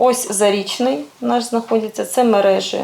Ось зарічний наш знаходиться. Це мережі,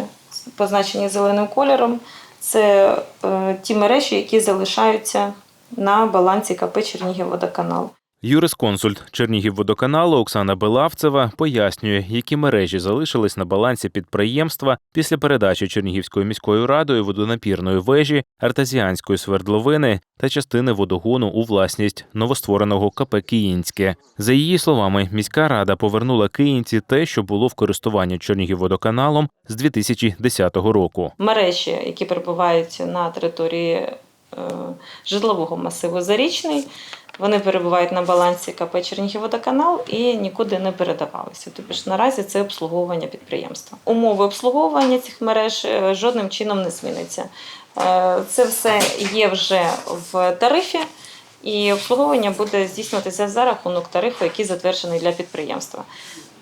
позначені зеленим кольором. Це е, ті мережі, які залишаються на балансі КП Чернігівводоканал. Юрисконсульт Чернігівводоканалу Оксана Белавцева пояснює, які мережі залишились на балансі підприємства після передачі Чернігівською міською радою водонапірної вежі, артезіанської свердловини та частини водогону у власність новоствореного КП Київське. За її словами, міська рада повернула Київці те, що було в користуванні Чернігівводоканалом з 2010 року. Мережі, які перебувають на території е, житлового масиву Зарічний, вони перебувають на балансі КП Чернігівводоканал і нікуди не передавалися. Тобто ж наразі це обслуговування підприємства. Умови обслуговування цих мереж е, жодним чином не зміниться. Е, Це все є вже в тарифі, і обслуговування буде здійснюватися за рахунок тарифу, який затверджений для підприємства.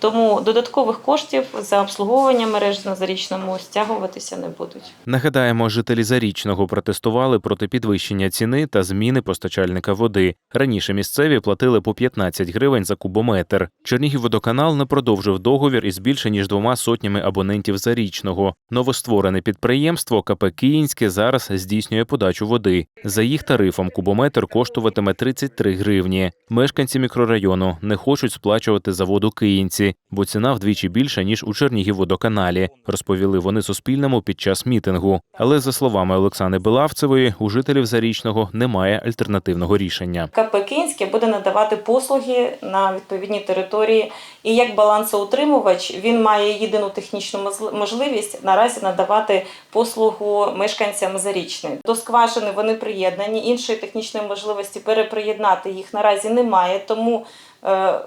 Тому додаткових коштів за обслуговування мереж на зарічному стягуватися не будуть. Нагадаємо, жителі Зарічного протестували проти підвищення ціни та зміни постачальника води. Раніше місцеві платили по 15 гривень за кубометр. Чернігівводоканал не продовжив договір із більше ніж двома сотнями абонентів Зарічного. Новостворене підприємство КП Київське зараз здійснює подачу води. За їх тарифом кубометр коштуватиме 33 гривні. Мешканці мікрорайону не хочуть сплачувати за воду київці, бо ціна вдвічі більша ніж у Чернігівводоканалі, розповіли вони Суспільному під час мітингу. Але за словами Олексани Белавцевої, у жителів Зарічного немає альтернативного рішення. КП Київське буде надавати послуги на відповідній території. І як балансоутримувач він має єдину технічну можливість наразі надавати послугу мешканцям зарічної. До скважини вони приєднані. Іншої технічної можливості переприєднати їх наразі немає. Тому е,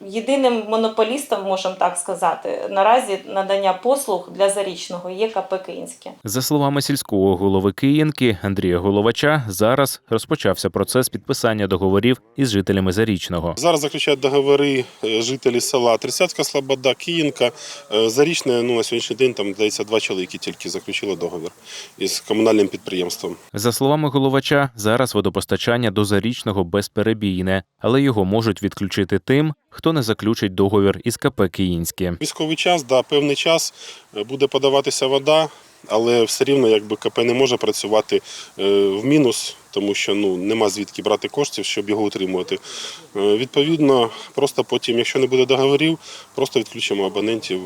єдиним монополістом, можемо так сказати, наразі надання послуг для зарічного є КП Київське. За словами сільського голови Київки Андрія Головача, зараз розпочався процес підписання договорів із жителями Зарічного. Зараз заключають договори е, жителі села Тридцятська Слобода, Київка. Е, Зарічне, ну на сьогоднішній день там здається два чоловіки тільки заключили договір із комунальним підприємством. За словами головача, зараз водопостачання до Зарічного безперебійне, але його можуть відключити тим, хто не заключить договір із КП Київське. Військовий час, да, певний час е, буде подаватися вода, але все рівно якби КП не може працювати е, в мінус, тому що ну нема звідки брати коштів, щоб його утримувати. Е, Відповідно, просто потім, якщо не буде договорів, просто відключимо абонентів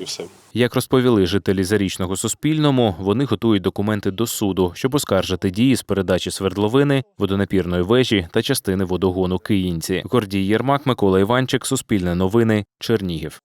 і все. Як розповіли жителі Зарічного Суспільному, вони готують документи до суду, щоб оскаржити дії з передачі свердловини, водонапірної вежі та частини водогону Київці. Гордій Єрмак, Микола Іванчик, Суспільне новини, Чернігів.